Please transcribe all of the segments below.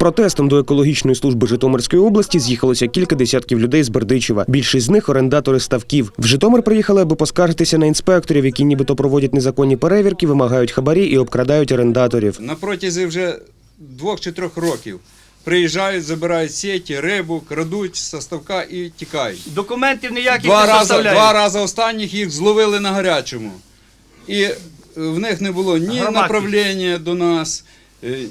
протестом до екологічної служби Житомирської області з'їхалося кілька десятків людей з Бердичева. Більшість з них орендатори ставків. В Житомир приїхали, аби поскаржитися на інспекторів, які нібито проводять незаконні перевірки, вимагають хабарі і обкрадають орендаторів. На протязі вже двох чи трьох років приїжджають, забирають сіті, рибу, крадуть з ставка і тікають. Документів ніяких Два не рази, два рази останніх їх зловили на гарячому. І в них не було ні Громадськість. направлення до нас,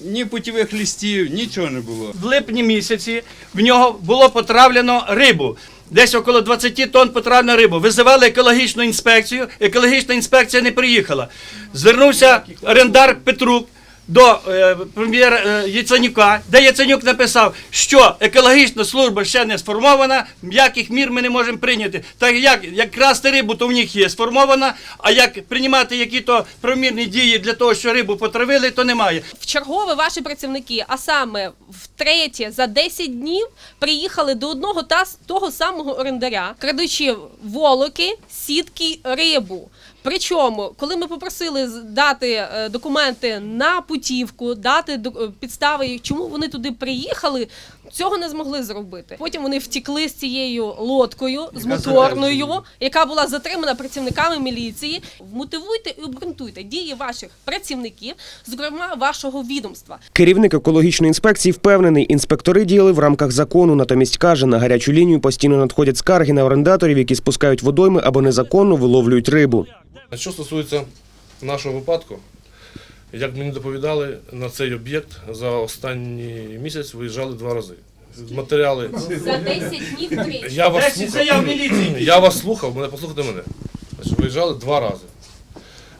ні путівих листів, нічого не було. В липні місяці в нього було потравлено рибу. Десь около 20 тонн потравлено рибу. Визивали екологічну інспекцію. Екологічна інспекція не приїхала. Звернувся орендар Петрук до е, прем'єра е, Яценюка, де Яценюк написав, що екологічна служба ще не сформована, яких мір ми не можемо прийняти. Так як, як красти рибу, то в них є сформована, а як приймати які-то правомірні дії для того, що рибу потравили, то немає. В чергове ваші працівники, а саме втретє за 10 днів приїхали до одного та того самого орендаря, крадучи волоки, сітки, рибу. Причому, коли ми попросили дати е, документи на путівку, дати до- е, підстави, чому вони туди приїхали, цього не змогли зробити. Потім вони втікли з цією лодкою, з моторною, яка була затримана працівниками міліції. Вмотивуйте і обґрунтуйте дії ваших працівників, зокрема вашого відомства. Керівник екологічної інспекції впевнений, інспектори діяли в рамках закону. Натомість каже, на гарячу лінію постійно надходять скарги на орендаторів, які спускають водойми або незаконно виловлюють рибу. А Що стосується нашого випадку, як мені доповідали, на цей об'єкт за останній місяць виїжджали два рази. Матеріали. За 10 днів тричі. Я вас слухав. міліції. Я вас слухав, мене послухайте мене. Значить, виїжджали два рази.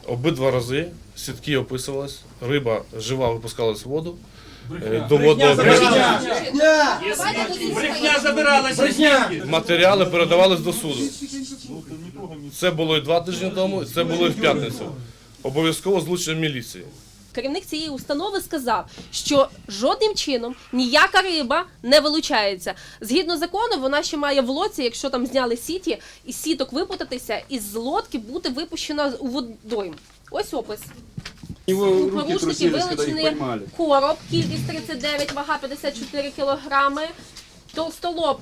Обидва рази сітки описувались, риба жива випускалась в воду. е, До водного Брехня забиралася? Матеріали передавались до суду. Це було і два тижні тому, і це було і в п'ятницю. Обов'язково злучення міліції. Керівник цієї установи сказав, що жодним чином ніяка риба не вилучається. Згідно закону, вона ще має в лодці, якщо там зняли сіті, із сіток випутатися, і з лодки бути випущена у водойм. Ось опис. У порушників вилучений короб, кількість 39, вага 54 кілограми, толстолоб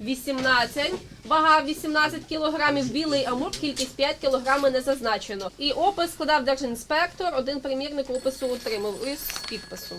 18, вага 18 кілограмів, білий амур, кількість 5 кг не зазначено. І опис складав держінспектор, один примірник опису отримав із підпису.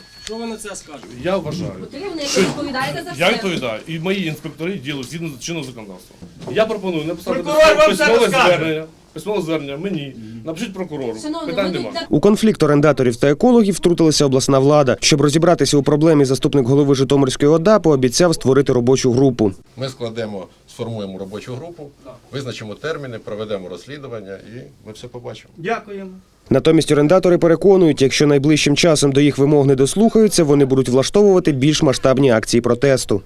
Я вважаю. Потрібно, що відповідаєте за все. Я відповідаю, і мої інспектори ділять згідно з чинного законодавства. Я пропоную написати Прокурор вам письмове скаже. звернення. Письмове звернення мені. Напишіть прокурору. Питань ви нема. У конфлікт орендаторів та екологів втрутилася обласна влада. Щоб розібратися у проблемі, заступник голови Житомирської ОДА пообіцяв створити робочу групу. Ми складемо, сформуємо робочу групу, визначимо терміни, проведемо розслідування і ми все побачимо. Дякуємо. Натомість орендатори переконують, якщо найближчим часом до їх вимог не дослухаються, вони будуть влаштовувати більш масштабні акції протесту.